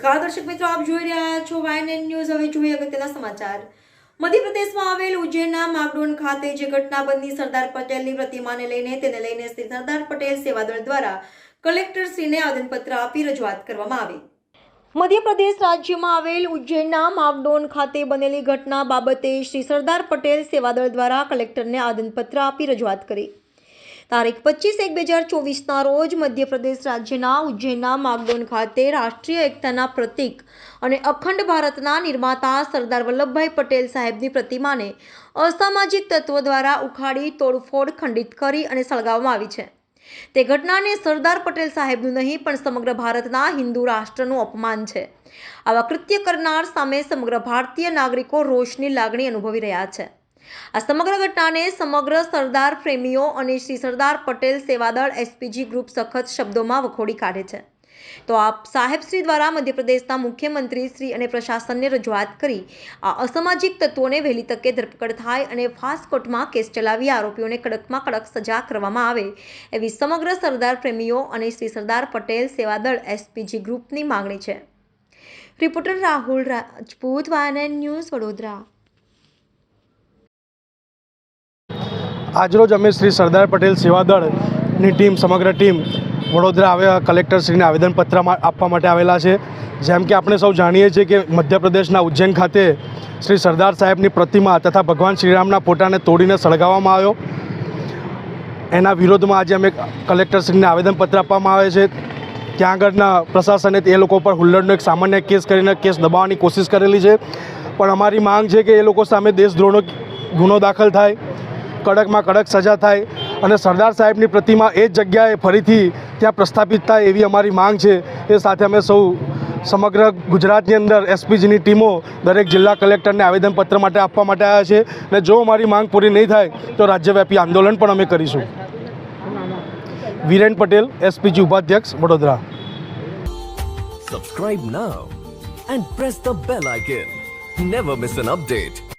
નમસ્કાર દર્શક મિત્રો, આપ જોઈ રહ્યા છો વાયન ન્યૂઝ હવે જોઈએ અગત્યના સમાચાર. મધ્યપ્રદેશમાં આવેલ ઉજ્જૈનના માગડોન ખાતે જે ઘટના બની સરદાર પટેલની પ્રતિમાને લઈને તેને લઈને શ્રી સરદાર પટેલ સેવાદળ દ્વારા કલેક્ટરશ્રીને આવેદનપત્ર આપી રજૂઆત કરવામાં આવી. મધ્યપ્રદેશ રાજ્યમાં આવેલ ઉજ્જૈનના માગડોન ખાતે બનેલી ઘટના બાબતે શ્રી સરદાર પટેલ સેવાદળ દ્વારા કલેક્ટરને આવેદનપત્ર આપી રજૂઆત કરી. તારીખ પચીસ એક બે હજાર ચોવીસના રોજ મધ્યપ્રદેશ રાજ્યના ઉજ્જૈનના માગડોન ખાતે રાષ્ટ્રીય એકતાના પ્રતીક અને અખંડ ભારતના નિર્માતા સરદાર વલ્લભભાઈ પટેલ સાહેબની પ્રતિમાને અસામાજિક તત્વો દ્વારા ઉખાડી, તોડફોડ, ખંડિત કરી અને સળગાવવામાં આવી છે. તે ઘટનાને સરદાર પટેલ સાહેબનું નહીં, પણ સમગ્ર ભારતના હિન્દુ રાષ્ટ્રનું અપમાન છે. આવા કૃત્ય કરનાર સામે સમગ્ર ભારતીય નાગરિકો રોષની લાગણી અનુભવી રહ્યા છે. આ સમગ્ર ઘટનાને સમગ્ર સરદાર પ્રેમીઓ અને શ્રી સરદાર પટેલ સેવાદળ એસપીજી ગ્રુપ સખત શબ્દોમાં વખોડી કાઢે છે. તો આપ સાહેબશ્રી દ્વારા મધ્યપ્રદેશના મુખ્યમંત્રી શ્રી અને પ્રશાસનને રજૂઆત કરી આ અસામાજિક તત્વોને વહેલી તકે ધરપકડ થાય અને ફાસ્ટ કોર્ટમાં કેસ ચલાવી આરોપીઓને કડકમાં કડક સજા કરવામાં આવે એવી સમગ્ર સરદાર પ્રેમીઓ અને શ્રી સરદાર પટેલ સેવાદળ એસપીજી ગ્રુપની માંગણી છે. રિપોર્ટર રાહુલ રાજપૂત વાયન ન્યૂઝ વડોદરા. આજરોજ અમે શ્રી સરદાર પટેલ સેવાદળની ટીમ, સમગ્ર ટીમ વડોદરા આવ્યા કલેક્ટરશ્રીને આવેદનપત્ર આપવા માટે આવેલા છે. જેમ કે આપણે સૌ જાણીએ છીએ કે મધ્યપ્રદેશના ઉજ્જૈન ખાતે શ્રી સરદાર સાહેબની પ્રતિમા તથા ભગવાન શ્રીરામના ફોટાને તોડીને સળગાવવામાં આવ્યો. એના વિરોધમાં આજે અમે કલેક્ટરશ્રીને આવેદનપત્ર આપવામાં આવે છે. ત્યાં આગળના પ્રશાસને એ લોકો પર હુલ્લડનો એક સામાન્ય કેસ કરીને કેસ દબાવવાની કોશિશ કરેલી છે. પણ અમારી માંગ છે કે એ લોકો સામે દેશદ્રોહનો ગુનો દાખલ થાય. કડકમાં કડક સજા થાય અને સરદાર સાહેબની પ્રતિમા એ જ જગ્યાએ ફરીથી ત્યાં પ્રસ્થાપિત થાય એવી અમારી માંગ છે. એ સાથે અમે સૌ સમગ્ર ગુજરાતની અંદર એસપીજીની ટીમો દરેક જિલ્લા કલેક્ટરને આવેદનપત્ર માટે આપવા માટે આવ્યા છે અને જો અમારી માંગ પૂરી નહીં થાય તો રાજ્યવ્યાપી આંદોલન પણ અમે કરીશું. વિરેન પટેલ, એસપીજી ઉપાધ્યક્ષ, Vadodara. Subscribe now and press the bell icon never miss an update.